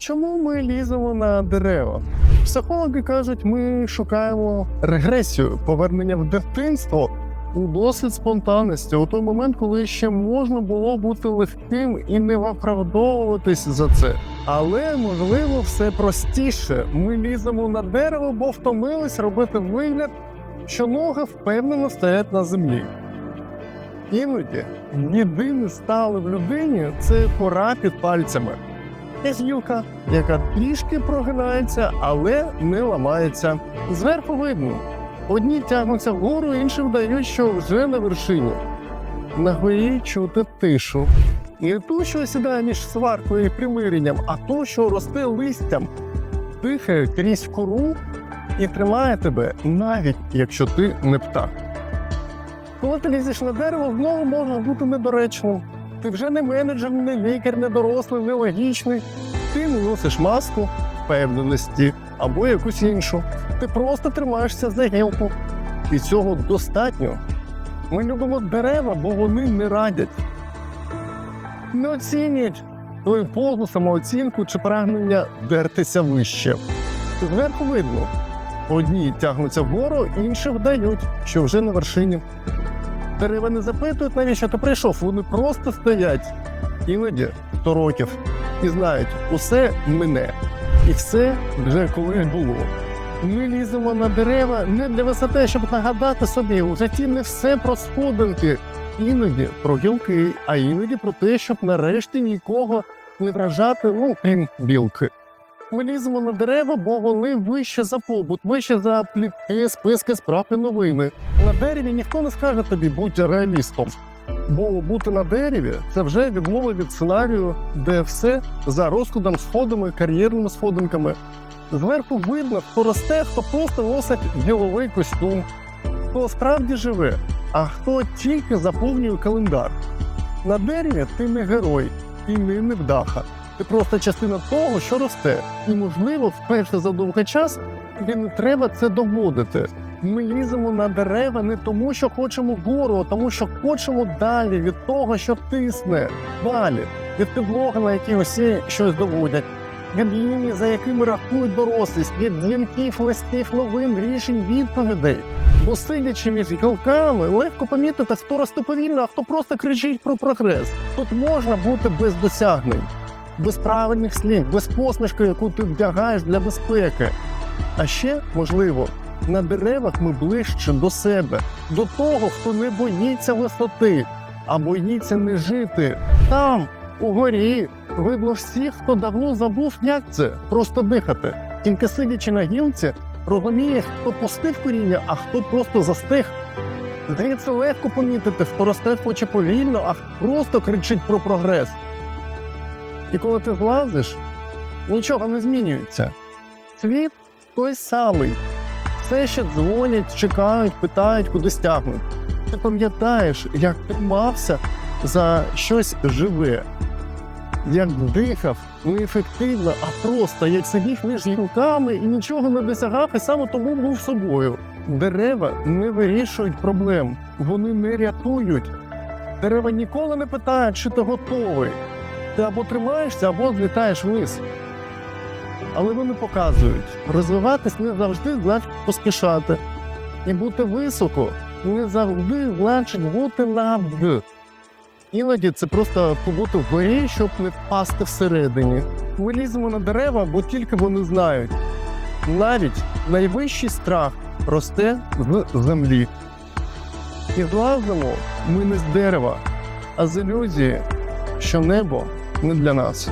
Чому ми ліземо на дерева? Психологи кажуть, ми шукаємо регресію, повернення в дитинство у досвід спонтанності, у той момент, коли ще можна було бути легким і не виправдовуватись за це. Але можливо все простіше. Ми ліземо на дерево, бо втомились робити вигляд, що ноги впевнено стоять на землі. Іноді єдине стало в людині це кора під пальцями. Гілка, яка трішки прогинається, але не ламається. Зверху видно. Одні тягнуться вгору, інші вдають, що вже на вершині. На горі чути тишу. Не ту, що сідає між сваркою і примиренням, а ту, що росте листям, дихає крізь кору і тримає тебе, навіть якщо ти не птах. Коли ти лізеш на дерево, знову можеш бути недоречним. Ти вже не менеджер, не лікар, не дорослий, не логічний. Ти не носиш маску впевненості або якусь іншу. Ти просто тримаєшся за гілку. І цього достатньо. Ми любимо дерева, бо вони не радять. Не оцінюють твою позу, самооцінку чи прагнення дертися вище. Зверху видно. Одні тягнуться вгору, інші вдають, що вже на вершині. Дерева не запитують, навіщо ти прийшов. Вони просто стоять іноді 100 років і знають, усе мине, і все вже колись було. Ми ліземо на дерева не для висоти, щоб нагадати собі, у житті не все про сходинки, іноді про гілки, а іноді про те, щоб нарешті нікого не вражати, ну, крім білки. Ми ліземо на дерева, бо вони вище за побут, вище за плітки, списки, справ і новини. На дереві ніхто не скаже тобі будь реалістом. Бо бути на дереві це вже відмова від сценарію, де все за розкладом, сходами, кар'єрними сходинками. Зверху видно, хто росте, хто просто носить діловий костюм, хто справді живе, а хто тільки заповнює календар. На дереві ти не герой і не невдаха. Ти просто частина того, що росте. І, можливо, вперше за довгий час тобі не треба це доводити. Ми ліземо на дерева не тому, що хочемо вгору, а тому, що хочемо далі від того, що тисне, далі, від підлоги, на якій усі щось доводять, від лінії, за якими рахують дорослість, від дзвінків, листів, новин, рішень, відповідей. Бо сидячи між гілками, легко помітити, хто росте повільно, а хто просто кричить про прогрес. Тут можна бути без досягнень без правильних слів, без посмішки, яку ти вдягаєш для безпеки. А ще, можливо, на деревах ми ближче до себе, до того, хто не боїться висоти, а боїться не жити. Там, угорі, видно всіх, хто давно забув, як це просто дихати. Тільки сидячи на гілці, розумієш, хто пустив коріння, а хто просто застиг. Здається, легко помітити, хто росте хоче повільно, а просто кричить про прогрес. І коли ти злазиш, нічого не змінюється. Світ той самий. Все ще дзвонять, чекають, питають, куди стягнуть. Ти пам'ятаєш, як тримався за щось живе, як дихав неефективно, а просто як сидів між гілками і нічого не досягав, і саме тому був собою. Дерева не вирішують проблем, вони не рятують. Дерева ніколи не питають, чи ти готовий. Ти або тримаєшся, або злітаєш вниз. Але вони показують, розвиватись не завжди значить поспішати. І бути високо не завжди значить бути над. Іноді це просто побути вгорі, щоб не впасти всередині. Ми ліземо на дерева, бо тільки вони знають. Навіть найвищий страх росте з землі. І злазимо ми не з дерева, а з ілюзії, що небо не для нас.